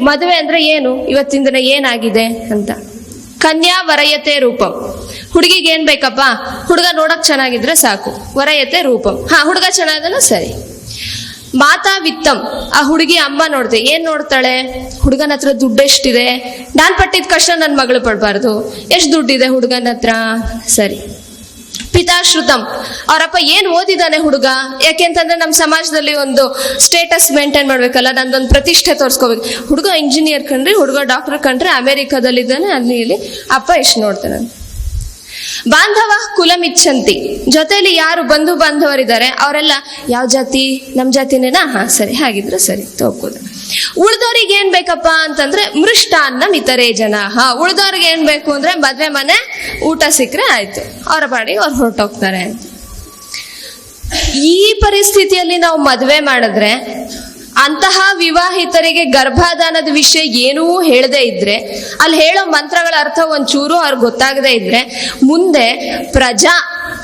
ಮದುವೆ ಅಂದ್ರೆ ಏನು? ಇವತ್ತಿನ ದಿನ ಏನಾಗಿದೆ ಅಂತ. ಕನ್ಯಾ ವರಯತೆ ರೂಪಂ. ಹುಡುಗಿಗೆ ಏನ್ ಬೇಕಪ್ಪ? ಹುಡುಗ ನೋಡಕ್ ಚೆನ್ನಾಗಿದ್ರೆ ಸಾಕು. ವರಯತೆ ರೂಪಂ. ಹಾ, ಹುಡುಗ ಚೆನ್ನಾಗಿದ್ರೆ ಸರಿ. ಮಾತಾ ವಿತ್ತಂ. ಆ ಹುಡುಗಿ ಅಮ್ಮ ನೋಡ್ತೆ. ಏನ್ ನೋಡ್ತಾಳೆ? ಹುಡುಗನ ಹತ್ರ ದುಡ್ಡು ಎಷ್ಟಿದೆ? ನಾನ್ ಪಟ್ಟಿದ ಕಷ್ಟ ನನ್ ಮಗಳು ಪಡ್ಬಾರ್ದು. ಎಷ್ಟು ದುಡ್ಡಿದೆ ಹುಡುಗನ ಹತ್ರ? ಸರಿ. ಪಿತಾಶ್ರುತಂ ಅವರಪ್ಪ ಏನ್ ಓದಿದಾನೆ ಹುಡುಗ? ಯಾಕೆಂತಂದ್ರೆ ನಮ್ಮ ಸಮಾಜದಲ್ಲಿ ಒಂದು ಸ್ಟೇಟಸ್ ಮೇಂಟೈನ್ ಮಾಡ್ಬೇಕಲ್ಲ, ನಂದೊಂದು ಪ್ರತಿಷ್ಠೆ ತೋರಿಸ್ಕೋಬೇಕು. ಹುಡುಗ ಇಂಜಿನಿಯರ್ ಕಂಡ್ರಿ, ಹುಡುಗ ಡಾಕ್ಟರ್ ಕಂಡ್ರೆ ಅಮೆರಿಕದಲ್ಲಿದ್ದಾನೆ, ಅಲ್ಲಿ ಇಲ್ಲಿ ಅಪ್ಪ ಎಷ್ಟು ನೋಡ್ತಾನೆ ಬಾಂಧವ ಕುಲಮಿಚ್ಚಂತಿ. ಜೊತೆಯಲ್ಲಿ ಯಾರು ಬಂಧು ಬಾಂಧವರಿದ್ದಾರೆ, ಅವರೆಲ್ಲ, ಯಾವ ಜಾತಿ? ನಮ್ಮ ಜಾತಿನೇನಾ? ಹಾ, ಸರಿ, ಹಾಗಿದ್ರೆ ಸರಿ ತಗೋದು ಉಳ್ದವ್ರಿಗೆ ಏನ್ ಬೇಕಪ್ಪ ಅಂತಂದ್ರೆ ಮೃಷ್ಟಾನ್ನ ಮಿತರೇ ಜನ. ಉಳ್ದವ್ರಿಗೆ ಏನ್ ಬೇಕು ಅಂದ್ರೆ ಮದ್ವೆ ಮನೆ, ಊಟ ಸಿಕ್ಕರೆ ಆಯ್ತು. ಅವರ ಬಾಡಿಗೆ ಅವ್ರು ಹೊರಟೋಗ್ತಾರೆ ಈ ಪರಿಸ್ಥಿತಿಯಲ್ಲಿ ನಾವು ಮದ್ವೆ ಮಾಡಿದ್ರೆ ಅಂತಹ ವಿವಾಹಿತರಿಗೆ ಗರ್ಭಾಧಾನದ ವಿಷಯ ಏನೂ ಹೇಳದೇ ಇದ್ರೆ, ಅಲ್ಲಿ ಹೇಳೋ ಮಂತ್ರಗಳ ಅರ್ಥ ಒಂಚೂರು ಅವ್ರಿಗೆ ಗೊತ್ತಾಗದೇ ಇದ್ರೆ, ಮುಂದೆ ಪ್ರಜಾ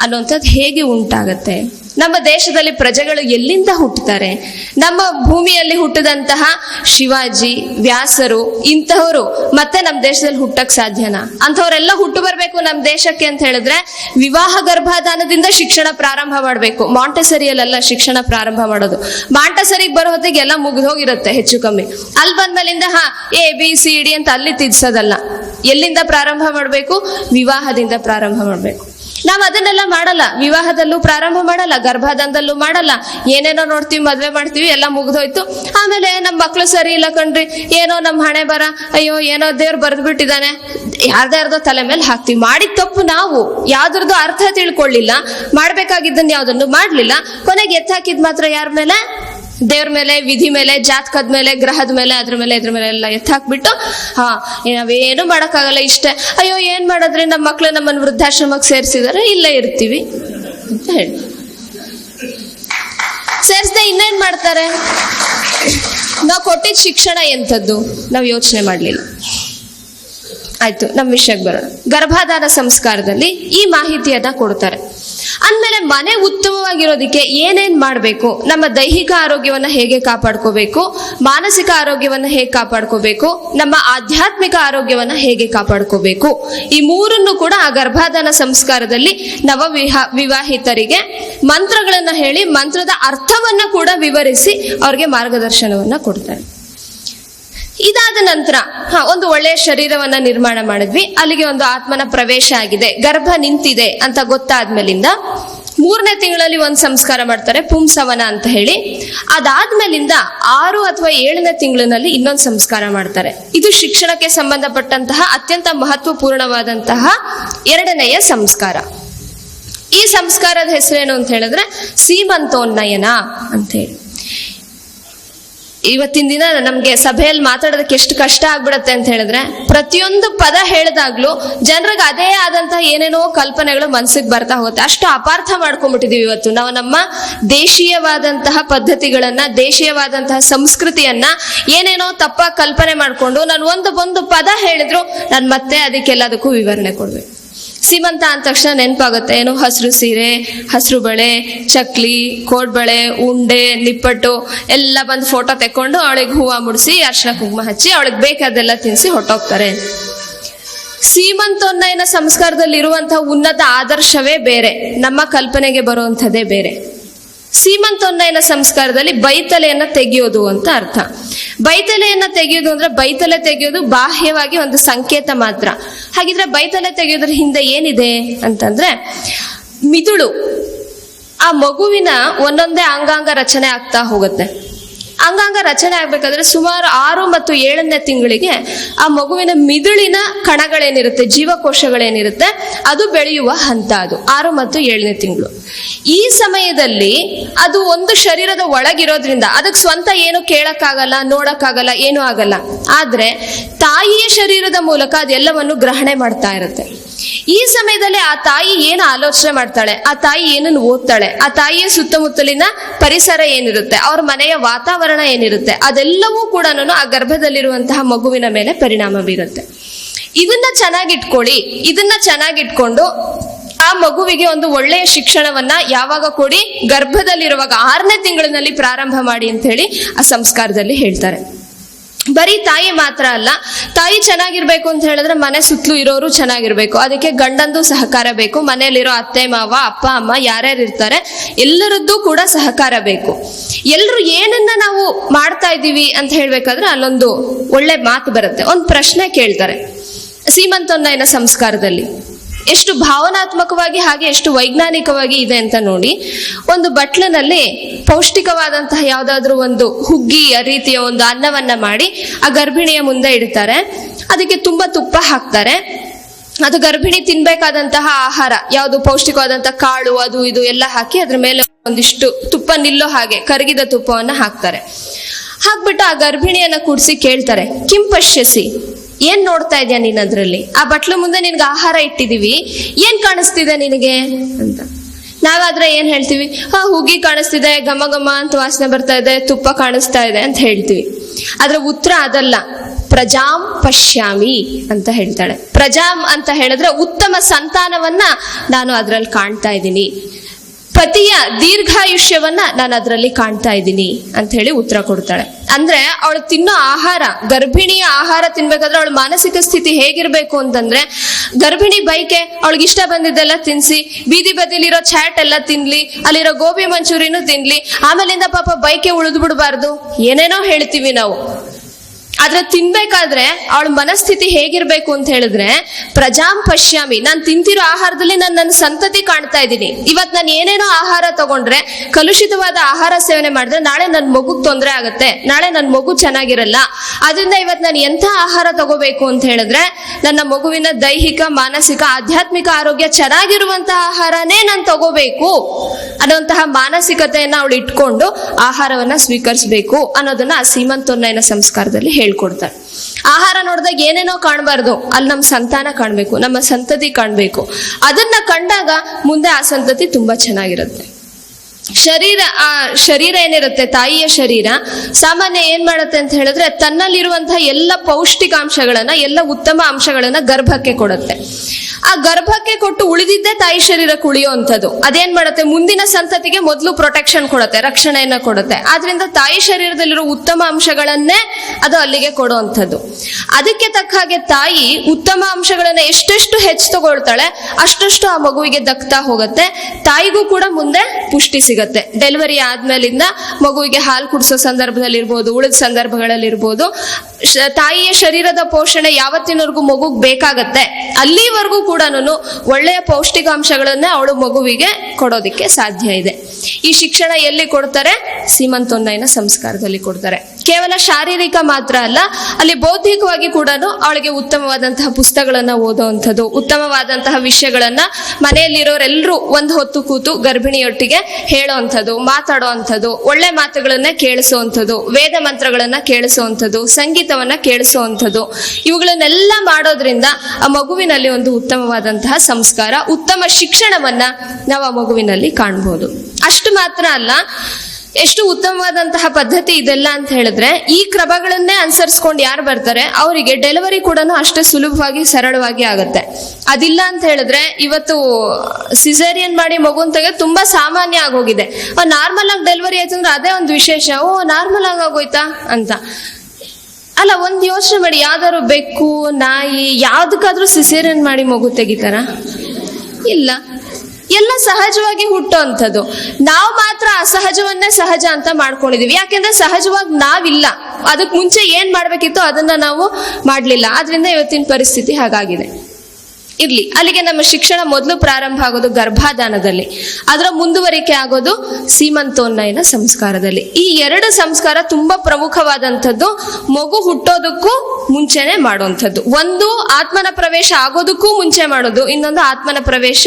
ಅನ್ನುವಂಥದ್ದು ಹೇಗೆ ಉಂಟಾಗತ್ತೆ? ನಮ್ಮ ದೇಶದಲ್ಲಿ ಪ್ರಜೆಗಳು ಎಲ್ಲಿಂದ ಹುಟ್ಟುತ್ತಾರೆ? ನಮ್ಮ ಭೂಮಿಯಲ್ಲಿ ಹುಟ್ಟಿದಂತಹ ಶಿವಾಜಿ, ವ್ಯಾಸರು ಇಂತಹವರು ಮತ್ತೆ ನಮ್ಮ ದೇಶದಲ್ಲಿ ಹುಟ್ಟಕ್ ಸಾಧ್ಯನಾ? ಅಂಥವರೆಲ್ಲ ಹುಟ್ಟು ಬರಬೇಕು ನಮ್ಮ ದೇಶಕ್ಕೆ ಅಂತ ಹೇಳಿದ್ರೆ ವಿವಾಹ ಗರ್ಭಾಧಾನದಿಂದ ಶಿಕ್ಷಣ ಪ್ರಾರಂಭ ಮಾಡಬೇಕು. ಮಾಂಟಸರಿಯಲ್ಲೆಲ್ಲ ಶಿಕ್ಷಣ ಪ್ರಾರಂಭ ಮಾಡೋದು. ಮಾಂಟಸರಿಗೆ ಬರೋ ಹೊತ್ತಿಗೆ ಎಲ್ಲ ಮುಗ್ದೋಗಿರುತ್ತೆ ಹೆಚ್ಚು ಕಮ್ಮಿ. ಅಲ್ಲಿ ಬಂದ್ಮೇಲಿಂದ ಹಾ, ಎ, ಬಿ, ಸಿ, ಡಿ ಅಂತ ಅಲ್ಲಿ ತಿದ್ಸೋದಲ್ಲ. ಎಲ್ಲಿಂದ ಪ್ರಾರಂಭ ಮಾಡಬೇಕು? ವಿವಾಹದಿಂದ ಪ್ರಾರಂಭ ಮಾಡಬೇಕು. ನಾವ್ ಅದನ್ನೆಲ್ಲ ಮಾಡಲ್ಲ. ವಿವಾಹದಲ್ಲೂ ಪ್ರಾರಂಭ ಮಾಡಲ್ಲ, ಗರ್ಭಧಾನದಲ್ಲೂ ಮಾಡಲ್ಲ. ಏನೇನೋ ನೋಡ್ತೀವಿ, ಮದ್ವೆ ಮಾಡ್ತೀವಿ, ಎಲ್ಲ ಮುಗ್ದೋಯ್ತು. ಆಮೇಲೆ ನಮ್ಮ ಮಕ್ಕಳು ಸರಿ ಇಲ್ಲ ಕಣ್ರಿ. ಏನೋ ನಮ್ಮ ಹಣೆ ಬರ. ಅಯ್ಯೋ, ಏನೋ ದೇವ್ರು ಬರೆದು ಬಿಟ್ಟಿದ್ದಾನೆ ಯಾರ್ದಾರ್ದೋ ತಲೆ ಮೇಲೆ ಹಾಕ್ತಿವಿ. ಮಾಡಿದ ತಪ್ಪು ನಾವು. ಯಾವ್ದ್ರದ್ದು ಅರ್ಥ ತಿಳ್ಕೊಳ್ಳಿಲ್ಲ. ಮಾಡ್ಬೇಕಾಗಿದ್ದನ್ನ ಯಾವ್ದನ್ನು ಮಾಡ್ಲಿಲ್ಲ. ಕೊನೆಗೆ ಎತ್ತಾಕಿದ್ ಮಾತ್ರ ಯಾರ ಮೇಲೆ? ದೇವ್ರ ಮೇಲೆ, ವಿಧಿ ಮೇಲೆ, ಜಾತಕದ ಮೇಲೆ, ಗ್ರಹದ ಮೇಲೆ, ಅದ್ರ ಮೇಲೆ, ಇದ್ರ ಮೇಲೆ ಎಲ್ಲ ಎತ್ತಾಕ್ಬಿಟ್ಟು ಹಾ ನಾವೇನು ಮಾಡೋಕ್ಕಾಗಲ್ಲ ಇಷ್ಟೇ. ಅಯ್ಯೋ, ಏನ್ ಮಾಡಿದ್ರೆ? ನಮ್ಮ ಮಕ್ಕಳು ನಮ್ಮನ್ನು ವೃದ್ಧಾಶ್ರಮಕ್ಕೆ ಸೇರಿಸಿದಾರೆ, ಇಲ್ಲೇ ಇರ್ತೀವಿ ಅಂತ ಹೇಳಿ. ಸೇರಿಸದೆ ಇನ್ನೇನ್ ಮಾಡ್ತಾರೆ? ನಾವು ಕೊಟ್ಟಿದ್ದ ಶಿಕ್ಷಣ ಎಂಥದ್ದು? ನಾವು ಯೋಚನೆ ಮಾಡ್ಲಿಲ್ಲ. ಆಯ್ತು, ನಮ್ಮ ವಿಷಯಕ್ಕೆ ಬರೋಣ. ಗರ್ಭಾಧಾನ ಸಂಸ್ಕಾರದಲ್ಲಿ ಈ ಮಾಹಿತಿಯನ್ನ ಕೊಡ್ತಾರೆ. ಅಂದಮೇಲೆ ಮನೆ ಉತ್ತಮವಾಗಿರೋದಕ್ಕೆ ಏನೇನ್ ಮಾಡಬೇಕು? ನಮ್ಮ ದೈಹಿಕ ಆರೋಗ್ಯವನ್ನ ಹೇಗೆ ಕಾಪಾಡ್ಕೋಬೇಕು? ಮಾನಸಿಕ ಆರೋಗ್ಯವನ್ನ ಹೇಗೆ ಕಾಪಾಡ್ಕೋಬೇಕು? ನಮ್ಮ ಆಧ್ಯಾತ್ಮಿಕ ಆರೋಗ್ಯವನ್ನ ಹೇಗೆ ಕಾಪಾಡ್ಕೋಬೇಕು? ಈ ಮೂರನ್ನು ಕೂಡ ಆ ಗರ್ಭಾಧಾನ ಸಂಸ್ಕಾರದಲ್ಲಿ ನವ ವಿಹ ವಿವಾಹಿತರಿಗೆ ಮಂತ್ರಗಳನ್ನ ಹೇಳಿ ಮಂತ್ರದ ಅರ್ಥವನ್ನ ಕೂಡ ವಿವರಿಸಿ ಅವ್ರಿಗೆ ಮಾರ್ಗದರ್ಶನವನ್ನ ಕೊಡ್ತಾರೆ. ಇದಾದ ನಂತರ ಒಂದು ಒಳ್ಳೆಯ ಶರೀರವನ್ನ ನಿರ್ಮಾಣ ಮಾಡಿದ್ವಿ. ಅಲ್ಲಿಗೆ ಒಂದು ಆತ್ಮನ ಪ್ರವೇಶ ಆಗಿದೆ. ಗರ್ಭ ನಿಂತಿದೆ ಅಂತ ಗೊತ್ತಾದ್ಮೇಲಿಂದ ಮೂರನೇ ತಿಂಗಳಲ್ಲಿ ಒಂದು ಸಂಸ್ಕಾರ ಮಾಡ್ತಾರೆ ಪುಂಸವನ ಅಂತ ಹೇಳಿ. ಅದಾದ್ಮೇಲಿಂದ ಆರು ಅಥವಾ ಏಳನೇ ತಿಂಗಳಿನಲ್ಲಿ ಇನ್ನೊಂದು ಸಂಸ್ಕಾರ ಮಾಡ್ತಾರೆ. ಇದು ಶಿಕ್ಷಣಕ್ಕೆ ಸಂಬಂಧಪಟ್ಟಂತಹ ಅತ್ಯಂತ ಮಹತ್ವಪೂರ್ಣವಾದಂತಹ ಎರಡನೆಯ ಸಂಸ್ಕಾರ. ಈ ಸಂಸ್ಕಾರದ ಹೆಸರೇನು ಅಂತ ಹೇಳಿದ್ರೆ, ಸೀಮಂತೋನ್ನಯನ ಅಂತ ಹೇಳಿ. ಇವತ್ತಿನ ದಿನ ನಮ್ಗೆ ಸಭೆಯಲ್ಲಿ ಮಾತಾಡೋದಕ್ಕೆ ಎಷ್ಟು ಕಷ್ಟ ಆಗ್ಬಿಡತ್ತೆ ಅಂತ ಹೇಳಿದ್ರೆ, ಪ್ರತಿಯೊಂದು ಪದ ಹೇಳಿದಾಗ್ಲೂ ಜನರಿಗೆ ಅದೇ ಆದಂತಹ ಏನೇನೋ ಕಲ್ಪನೆಗಳು ಮನ್ಸಿಗೆ ಬರ್ತಾ ಹೋಗುತ್ತೆ. ಅಷ್ಟು ಅಪಾರ್ಥ ಮಾಡ್ಕೊಂಡ್ಬಿಟ್ಟಿದೀವಿ ಇವತ್ತು. ನಾವು ನಮ್ಮ ದೇಶೀಯವಾದಂತಹ ಪದ್ಧತಿಗಳನ್ನ, ದೇಶೀಯವಾದಂತಹ ಸಂಸ್ಕೃತಿಯನ್ನ ಏನೇನೋ ತಪ್ಪಾಗಿ ಕಲ್ಪನೆ ಮಾಡ್ಕೊಂಡು, ನಾನು ಒಂದು ಒಂದು ಪದ ಹೇಳಿದ್ರು, ನಾನು ಮತ್ತೆ ಅದಕ್ಕೆಲ್ಲದಕ್ಕೂ ವಿವರಣೆ ಕೊಡ್ಬೇಕು. ಸೀಮಂತ ಅಂದ ತಕ್ಷಣ ನೆನಪಾಗುತ್ತೆ. ಏನು? ಹಸಿರು ಸೀರೆ, ಹಸಿರು ಬಳೆ, ಚಕ್ಲಿ ಕೋಡ್ಬಳೆ ಉಂಡೆ, ನಿಪ್ಪಟ್ಟು ಎಲ್ಲ ಬಂದು ಫೋಟೋ ತೆಕ್ಕೊಂಡು ಅವಳಿಗೆ ಹೂವು ಮುಡಿಸಿ ಅರ್ಶಿನ ಕುಂಕುಮ ಹಚ್ಚಿ ಅವಳಿಗೆ ಬೇಕಾದೆಲ್ಲ ತಿನ್ನಿಸಿ ಹೊಟ್ಟೋಗ್ತಾರೆ ಸೀಮಂತೋನ್ನಯನ ಸಂಸ್ಕಾರದಲ್ಲಿ ಇರುವಂತಹ ಉನ್ನತ ಆದರ್ಶವೇ ಬೇರೆ. ನಮ್ಮ ಕಲ್ಪನೆಗೆ ಬರುವಂಥದ್ದೇ ಬೇರೆ. ಸೀಮಂತೋನ್ನಯನ ಸಂಸ್ಕಾರದಲ್ಲಿ ಬೈತಲೆಯನ್ನ ತೆಗೆಯೋದು ಅಂತ ಅರ್ಥ. ಬೈತಲೆಯನ್ನ ತೆಗೆಯೋದು ಅಂದ್ರೆ ಬೈತಲೆ ತೆಗೆಯೋದು ಬಾಹ್ಯವಾಗಿ ಒಂದು ಸಂಕೇತ ಮಾತ್ರ. ಹಾಗಿದ್ರೆ ಬೈತಲೆ ತೆಗೆಯೋದ್ರ ಹಿಂದೆ ಏನಿದೆ ಅಂತಂದ್ರೆ ಮಿದುಳು. ಆ ಮಗುವಿನ ಒಂದೊಂದೇ ಅಂಗಾಂಗ ರಚನೆ ಆಗ್ತಾ ಹೋಗುತ್ತೆ. ಅಂಗಾಂಗ ರಚನೆ ಆಗ್ಬೇಕಾದ್ರೆ ಸುಮಾರು ಆರು ಮತ್ತು ಏಳನೇ ತಿಂಗಳಿಗೆ ಆ ಮಗುವಿನ ಮಿದುಳಿನ ಕಣಗಳೇನಿರುತ್ತೆ, ಜೀವಕೋಶಗಳೇನಿರುತ್ತೆ, ಅದು ಬೆಳೆಯುವ ಹಂತ ಅದು, ಆರು ಮತ್ತು ಏಳನೇ ತಿಂಗಳು. ಈ ಸಮಯದಲ್ಲಿ ಅದು ಒಂದು ಶರೀರದ ಒಳಗಿರೋದ್ರಿಂದ, ಅದಕ್ಕೆ ಸ್ವಂತ ಏನು ಕೇಳಕ್ಕಾಗಲ್ಲ, ನೋಡಕ್ಕಾಗಲ್ಲ, ಏನೂ ಆಗಲ್ಲ. ಆದ್ರೆ ತಾಯಿಯ ಶರೀರದ ಮೂಲಕ ಅದೆಲ್ಲವನ್ನು ಗ್ರಹಣೆ ಮಾಡ್ತಾ ಇರುತ್ತೆ. ಈ ಸಮಯದಲ್ಲಿ ಆ ತಾಯಿ ಏನು ಆಲೋಚನೆ ಮಾಡ್ತಾಳೆ? ಆ ತಾಯಿ ಏನನ್ನು ಓದ್ತಾಳೆ? ಆ ತಾಯಿಯ ಸುತ್ತಮುತ್ತಲಿನ ಪರಿಸರ ಏನಿರುತ್ತೆ? ಅವ್ರ ಮನೆಯ ವಾತಾವರಣ ಏನಿರುತ್ತೆ? ಅದೆಲ್ಲವೂ ಕೂಡ ಆ ಗರ್ಭದಲ್ಲಿರುವಂತಹ ಮಗುವಿನ ಮೇಲೆ ಪರಿಣಾಮ ಬೀರುತ್ತೆ. ಇದನ್ನ ಚೆನ್ನಾಗಿಟ್ಕೊಳ್ಳಿ. ಇದನ್ನ ಚೆನ್ನಾಗಿಟ್ಕೊಂಡು ಆ ಮಗುವಿಗೆ ಒಂದು ಒಳ್ಳೆಯ ಶಿಕ್ಷಣವನ್ನ ಯಾವಾಗ ಕೊಡಿ? ಗರ್ಭದಲ್ಲಿರುವಾಗ ಆರನೇ ತಿಂಗಳಿನಲ್ಲಿ ಪ್ರಾರಂಭ ಮಾಡಿ ಅಂತ ಹೇಳಿ ಆ ಸಂಸ್ಕಾರದಲ್ಲಿ ಹೇಳ್ತಾರೆ. ಬರೀ ತಾಯಿ ಮಾತ್ರ ಅಲ್ಲ, ತಾಯಿ ಚೆನ್ನಾಗಿರ್ಬೇಕು ಅಂತ ಹೇಳಿದ್ರೆ ಮನೆ ಸುತ್ತಲೂ ಇರೋರು ಚೆನ್ನಾಗಿರ್ಬೇಕು. ಅದಕ್ಕೆ ಗಂಡಂದು ಸಹಕಾರ ಬೇಕು. ಮನೆಯಲ್ಲಿರೋ ಅತ್ತೆ, ಮಾವ, ಅಪ್ಪ, ಅಮ್ಮ ಯಾರ್ಯಾರು ಇರ್ತಾರೆ, ಎಲ್ಲರದ್ದು ಕೂಡ ಸಹಕಾರ ಬೇಕು. ಎಲ್ಲರೂ ಏನನ್ನ ನಾವು ಮಾಡ್ತಾ ಇದ್ದೀವಿ ಅಂತ ಹೇಳ್ಬೇಕಾದ್ರೆ ಅಲ್ಲೊಂದು ಒಳ್ಳೆ ಮಾತು ಬರುತ್ತೆ. ಒಂದು ಪ್ರಶ್ನೆ ಕೇಳ್ತಾರೆ. ಸೀಮಂತೊನ್ನಯನ ಸಂಸ್ಕಾರದಲ್ಲಿ? ಎಷ್ಟು ಭಾವನಾತ್ಮಕವಾಗಿ ಹಾಗೆ ಎಷ್ಟು ವೈಜ್ಞಾನಿಕವಾಗಿ ಇದೆ ಅಂತ ನೋಡಿ, ಒಂದು ಬಟ್ಲನಲ್ಲಿ ಪೌಷ್ಟಿಕವಾದಂತಹ ಯಾವುದಾದ್ರೂ ಒಂದು ಹುಗ್ಗಿ ರೀತಿಯ ಒಂದು ಅನ್ನವನ್ನ ಮಾಡಿ ಆ ಗರ್ಭಿಣಿಯ ಮುಂದೆ ಇಡ್ತಾರೆ. ಅದಕ್ಕೆ ತುಂಬಾ ತುಪ್ಪ ಹಾಕ್ತಾರೆ. ಅದು ಗರ್ಭಿಣಿ ತಿನ್ಬೇಕಾದಂತಹ ಆಹಾರ, ಯಾವುದು ಪೌಷ್ಟಿಕವಾದಂತಹ ಕಾಳು, ಅದು ಇದು ಎಲ್ಲ ಹಾಕಿ ಅದ್ರ ಮೇಲೆ ಒಂದಿಷ್ಟು ತುಪ್ಪ ನಿಲ್ಲೋ ಹಾಗೆ ಕರಗಿದ ತುಪ್ಪವನ್ನ ಹಾಕ್ತಾರೆ. ಹಾಕ್ಬಿಟ್ಟು ಆ ಗರ್ಭಿಣಿಯನ್ನ ಕೂಡಿಸಿ ಕೇಳ್ತಾರೆ, ಕಿಂ ಪಶ್ಯಸಿ? ಏನ್ ನೋಡ್ತಾ ಇದೆಯಾ ನೀನ್ ಅದ್ರಲ್ಲಿ? ಆ ಬಟ್ಲು ಮುಂದೆ ನಿನ್ಗೆ ಆಹಾರ ಇಟ್ಟಿದೀವಿ. ಏನ್ ಕಾಣಿಸ್ತಿದೆ ನಿನಗೆ? ಅಂತ. ನಾವಾದ್ರೆ ಏನ್ ಹೇಳ್ತೀವಿ? ಹಾ ಹುಗಿ ಕಾಣಿಸ್ತಿದೆ, ಘಮ ಘಮ ಅಂತ ವಾಸನೆ ಬರ್ತಾ ಇದೆ, ತುಪ್ಪ ಕಾಣಿಸ್ತಾ ಇದೆ ಅಂತ ಹೇಳ್ತೀವಿ. ಆದ್ರೆ ಉತ್ತರ ಅದಲ್ಲ. ಪ್ರಜಾಂ ಪಶ್ಯಾಮಿ ಅಂತ ಹೇಳ್ತಾಳೆ. ಪ್ರಜಾಂ ಅಂತ ಹೇಳಿದ್ರೆ ಉತ್ತಮ ಸಂತಾನವನ್ನ ನಾನು ಅದ್ರಲ್ಲಿ ಕಾಣ್ತಾ ಇದ್ದೀನಿ. ಪತಿಯ ದೀರ್ಘಾಯುಷ್ಯವನ್ನ ನಾನು ಅದರಲ್ಲಿ ಕಾಣ್ತಾ ಇದ್ದೀನಿ ಅಂತ ಹೇಳಿ ಉತ್ತರ ಕೊಡ್ತಾಳೆ. ಅಂದ್ರೆ ಅವಳು ತಿನ್ನೋ ಆಹಾರ, ಗರ್ಭಿಣಿಯ ಆಹಾರ ತಿನ್ಬೇಕಾದ್ರೆ ಅವಳ ಮಾನಸಿಕ ಸ್ಥಿತಿ ಹೇಗಿರ್ಬೇಕು ಅಂತಂದ್ರೆ, ಗರ್ಭಿಣಿ ಬೈಕೆ ಅವಳಿಗೆ ಇಷ್ಟ ಬಂದಿದ್ದೆಲ್ಲ ತಿನ್ಸಿ, ಬೀದಿ ಬದಿಲಿರೋ ಚಾಟ್ ಎಲ್ಲ ತಿನ್ಲಿ, ಅಲ್ಲಿರೋ ಗೋಬಿ ಮಂಚೂರಿನೂ ತಿನ್ಲಿ, ಆಮೇಲಿಂದ ಪಾಪ ಬೈಕೆ ಉಳಿದು ಬಿಡಬಾರ್ದು ಏನೇನೋ ಹೇಳ್ತೀವಿ ನಾವು. ಆದ್ರೆ ತಿನ್ಬೇಕಾದ್ರೆ ಅವಳ ಮನಸ್ಥಿತಿ ಹೇಗಿರ್ಬೇಕು ಅಂತ ಹೇಳಿದ್ರೆ, ಪ್ರಜಾಂ ಪಶ್ಯಾಮಿ, ನಾನು ತಿಂತಿರೋ ಆಹಾರದಲ್ಲಿ ನಾನು ನನ್ನ ಸಂತತಿ ಕಾಣ್ತಾ ಇದ್ದೀನಿ. ಇವತ್ ನಾನು ಏನೇನೋ ಆಹಾರ ತಗೊಂಡ್ರೆ, ಕಲುಷಿತವಾದ ಆಹಾರ ಸೇವನೆ ಮಾಡಿದ್ರೆ ನಾಳೆ ನನ್ನ ಮಗುಗ್ ತೊಂದರೆ ಆಗುತ್ತೆ. ನಾಳೆ ನನ್ನ ಮಗು ಚೆನ್ನಾಗಿರಲ್ಲ. ಅದರಿಂದ ಇವತ್ ನಾನು ಎಂಥ ಆಹಾರ ತಗೋಬೇಕು ಅಂತ ಹೇಳಿದ್ರೆ, ನನ್ನ ಮಗುವಿನ ದೈಹಿಕ, ಮಾನಸಿಕ, ಆಧ್ಯಾತ್ಮಿಕ ಆರೋಗ್ಯ ಚೆನ್ನಾಗಿರುವಂತಹ ಆಹಾರನೇ ನಾನು ತಗೋಬೇಕು. ಅನ್ನುವಂತಹ ಮಾನಸಿಕತೆಯನ್ನ ಅವಳು ಇಟ್ಕೊಂಡು ಆಹಾರವನ್ನ ಸ್ವೀಕರಿಸಬೇಕು ಅನ್ನೋದನ್ನ ಸೀಮಂತೋನ್ನಯನ ಸಂಸ್ಕಾರದಲ್ಲಿ ಹೇಳ್ಕೊಡ್ತಾರೆ. ಆಹಾರ ನೋಡಿದಾಗ ಏನೇನೋ ಕಾಣಬಾರ್ದು. ಅಲ್ಲಿ ನಮ್ಮ ಸಂತಾನ ಕಾಣಬೇಕು, ನಮ್ಮ ಸಂತತಿ ಕಾಣಬೇಕು. ಅದನ್ನ ಕಂಡಾಗ ಮುಂದೆ ಆ ಸಂತತಿ ತುಂಬಾ ಚೆನ್ನಾಗಿರುತ್ತೆ. ಶರೀರ, ಆ ಶರೀರ ಏನಿರುತ್ತೆ, ತಾಯಿಯ ಶರೀರ, ಸಾಮಾನ್ಯ ಏನ್ ಮಾಡುತ್ತೆ ಅಂತ ಹೇಳಿದ್ರೆ ತನ್ನಲ್ಲಿರುವಂತಹ ಎಲ್ಲ ಪೌಷ್ಟಿಕಾಂಶಗಳನ್ನ, ಎಲ್ಲ ಉತ್ತಮ ಅಂಶಗಳನ್ನ ಗರ್ಭಕ್ಕೆ ಕೊಡುತ್ತೆ. ಆ ಗರ್ಭಕ್ಕೆ ಕೊಟ್ಟು ಉಳಿದಿದ್ದೇ ತಾಯಿ ಶರೀರ ಕುಳಿಯುವಂಥದ್ದು. ಅದೇನ್ ಮಾಡುತ್ತೆ? ಮುಂದಿನ ಸಂತತಿಗೆ ಮೊದಲು ಪ್ರೊಟೆಕ್ಷನ್ ಕೊಡುತ್ತೆ, ರಕ್ಷಣೆಯನ್ನ ಕೊಡುತ್ತೆ. ಆದ್ರಿಂದ ತಾಯಿ ಶರೀರದಲ್ಲಿರೋ ಉತ್ತಮ ಅಂಶಗಳನ್ನೇ ಅದು ಅಲ್ಲಿಗೆ ಕೊಡುವಂಥದ್ದು. ಅದಕ್ಕೆ ತಕ್ಕ ಹಾಗೆ ತಾಯಿ ಉತ್ತಮ ಅಂಶಗಳನ್ನ ಎಷ್ಟೆಷ್ಟು ಹೆಚ್ಚು ತಗೊಳ್ತಾಳೆ, ಅಷ್ಟಷ್ಟು ಆ ಮಗುವಿಗೆ ದಕ್ತಾ ಹೋಗುತ್ತೆ. ತಾಯಿಗೂ ಕೂಡ ಮುಂದೆ ಪುಷ್ಟಿ ಸಿಗುತ್ತೆ. ಡೆಲಿವರಿ ಆದ್ಮೇಲಿಂದ ಮಗುವಿಗೆ ಹಾಲು ಕುಡಿಸೋ ಸಂದರ್ಭದಲ್ಲಿ ಇರ್ಬೋದು ಉಳಿದ ಸಂದರ್ಭಗಳಲ್ಲಿ ಇರ್ಬೋದು ತಾಯಿಯ ಶರೀರದ ಪೋಷಣೆ ಯಾವತ್ತಿನವರೆಗೂ ಮಗುಗ್ ಬೇಕಾಗತ್ತೆ? ಅಲ್ಲಿವರೆಗೂ ಕೂಡ ಒಳ್ಳೆಯ ಪೌಷ್ಟಿಕಾಂಶಗಳನ್ನ ಅವಳು ಮಗುವಿಗೆ ಕೊಡೋದಿಕ್ಕೆ ಸಾಧ್ಯ ಇದೆ. ಈ ಶಿಕ್ಷಣ ಎಲ್ಲಿ ಕೊಡ್ತಾರೆ? ಸೀಮಂತೊನ್ನಯನ ಸಂಸ್ಕಾರದಲ್ಲಿ ಕೊಡ್ತಾರೆ. ಕೇವಲ ಶಾರೀರಿಕ ಮಾತ್ರ ಅಲ್ಲ, ಅಲ್ಲಿ ಬೌದ್ಧಿಕವಾಗಿ ಕೂಡ ಅವಳಿಗೆ ಉತ್ತಮವಾದಂತಹ ಪುಸ್ತಕಗಳನ್ನ ಓದುವಂಥದ್ದು, ಉತ್ತಮವಾದಂತಹ ವಿಷಯಗಳನ್ನ ಮನೆಯಲ್ಲಿರೋರೆಲ್ಲರೂ ಒಂದು ಹೊತ್ತು ಕೂತು ಗರ್ಭಿಣಿಯೊಟ್ಟಿಗೆ ಹೇಳೋವಂಥದ್ದು, ಮಾತಾಡುವಂಥದ್ದು, ಒಳ್ಳೆ ಮಾತುಗಳನ್ನ ಕೇಳಿಸುವಂಥದ್ದು, ವೇದ ಮಂತ್ರಗಳನ್ನ ಕೇಳಿಸುವಂಥದ್ದು, ಸಂಗೀತವನ್ನ ಕೇಳಿಸುವಂಥದ್ದು, ಇವುಗಳನ್ನೆಲ್ಲ ಮಾಡೋದ್ರಿಂದ ಆ ಮಗುವಿನಲ್ಲಿ ಒಂದು ಉತ್ತಮವಾದಂತಹ ಸಂಸ್ಕಾರ, ಉತ್ತಮ ಶಿಕ್ಷಣವನ್ನ ನಾವು ಆ ಮಗುವಿನಲ್ಲಿ ಕಾಣ್ಬೋದು. ಅಷ್ಟು ಮಾತ್ರ ಅಲ್ಲ ಎಷ್ಟು ಉತ್ತಮವಾದಂತಹ ಪದ್ಧತಿ ಇದೆಲ್ಲ ಅಂತ ಹೇಳಿದ್ರೆ, ಈ ಕ್ರಮಗಳನ್ನೇ ಅನುಸರಿಸ್ಕೊಂಡು ಯಾರು ಬರ್ತಾರೆ, ಅವರಿಗೆ ಡೆಲಿವರಿ ಕೂಡ ಅಷ್ಟೇ ಸುಲಭವಾಗಿ, ಸರಳವಾಗಿ ಆಗುತ್ತೆ. ಅದಿಲ್ಲ ಅಂತ ಹೇಳಿದ್ರೆ, ಇವತ್ತು ಸಿಸೇರಿಯನ್ ಮಾಡಿ ಮಗು ಅಂತ ತುಂಬಾ ಸಾಮಾನ್ಯ ಆಗೋಗಿದೆ. ನಾರ್ಮಲ್ ಆಗಿ ಡೆಲಿವರಿ ಆಯ್ತು ಅಂದ್ರೆ ಅದೇ ಒಂದು ವಿಶೇಷ. ಓ ನಾರ್ಮಲ್ ಆಗಿ ಆಗೋಯ್ತಾ? ಅಂತ. ಅಲ್ಲ, ಒಂದ್ ಯೋಚನೆ ಮಾಡಿ, ಯಾವ್ದಾದ್ರು ಬೆಕ್ಕು, ನಾಯಿ, ಯಾವ್ದಕ್ಕಾದ್ರೂ ಸಿಸೇರಿಯನ್ ಮಾಡಿ ಮಗು ತೆಗಿತಾರ? ಇಲ್ಲ. ಎಲ್ಲ ಸಹಜವಾಗಿ ಹುಟ್ಟುವಂಥದ್ದು. ನಾವು ಮಾತ್ರ ಅಸಹಜವನ್ನೇ ಸಹಜ ಅಂತ ಮಾಡ್ಕೊಂಡಿದೀವಿ. ಯಾಕೆಂದ್ರೆ ಸಹಜವಾಗಿ ನಾವಿಲ್ಲ. ಅದಕ್ಕೆ ಮುಂಚೆ ಏನ್ ಮಾಡ್ಬೇಕಿತ್ತು ಅದನ್ನ ನಾವು ಮಾಡ್ಲಿಲ್ಲ. ಆದ್ರಿಂದ ಇವತ್ತಿನ ಪರಿಸ್ಥಿತಿ ಹಾಗಾಗಿದೆ. ಇರ್ಲಿ. ಅಲ್ಲಿಗೆ ನಮ್ಮ ಶಿಕ್ಷಣ ಮೊದಲು ಪ್ರಾರಂಭ ಆಗೋದು ಗರ್ಭಾಧಾನದಲ್ಲಿ ಅದರ ಮುಂದುವರಿಕೆ ಆಗೋದು ಸೀಮಂತೋನ್ನಯನ ಸಂಸ್ಕಾರದಲ್ಲಿ. ಈ ಎರಡು ಸಂಸ್ಕಾರ ತುಂಬಾ ಪ್ರಮುಖವಾದಂಥದ್ದು. ಮಗು ಹುಟ್ಟೋದಕ್ಕೂ ಮುಂಚೆನೆ ಮಾಡುವಂಥದ್ದು. ಒಂದು ಆತ್ಮನ ಪ್ರವೇಶ ಆಗೋದಕ್ಕೂ ಮುಂಚೆ ಮಾಡೋದು, ಇನ್ನೊಂದು ಆತ್ಮನ ಪ್ರವೇಶ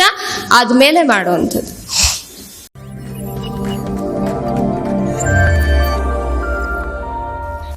ಆದ್ಮೇಲೆ ಮಾಡುವಂಥದ್ದು.